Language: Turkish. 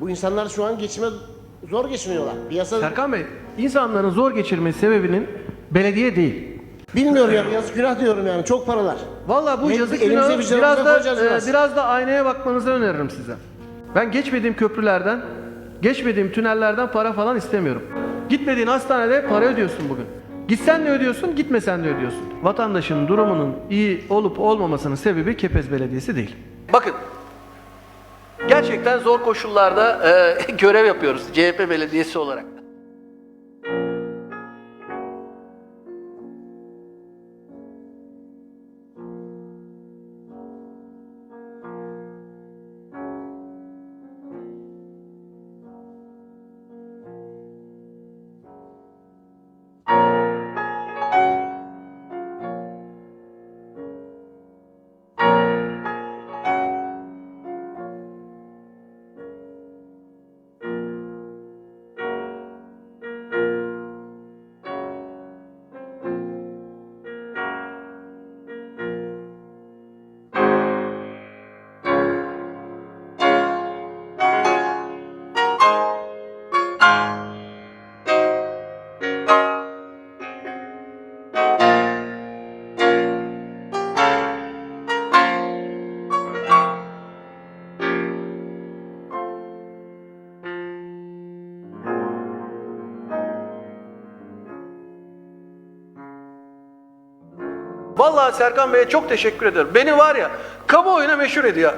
Bu insanlar şu an geçime zor geçiniyorlar. Piyasa Serkan Bey, insanların zor geçirmesi sebebinin belediye değil. bilmiyorum ya yazık günah diyorum yani çok paralar. Vallahi bu Evet, yazık günahı vicdanımıza biraz da e, biraz. biraz da aynaya bakmanızı öneririm size. Ben geçmediğim köprülerden, geçmediğim tünellerden para falan istemiyorum. Gitmediğin hastanede para ödüyorsun bugün. Gitsen de ödüyorsun, gitmesen de ödüyorsun. Vatandaşın durumunun iyi olup olmamasının sebebi Kepez Belediyesi değil. Bakın, gerçekten zor koşullarda e, görev yapıyoruz CHP Belediyesi olarak. Vallahi Serkan Bey'e çok teşekkür ederim. Beni var ya kamuoyuna meşhur ediyor.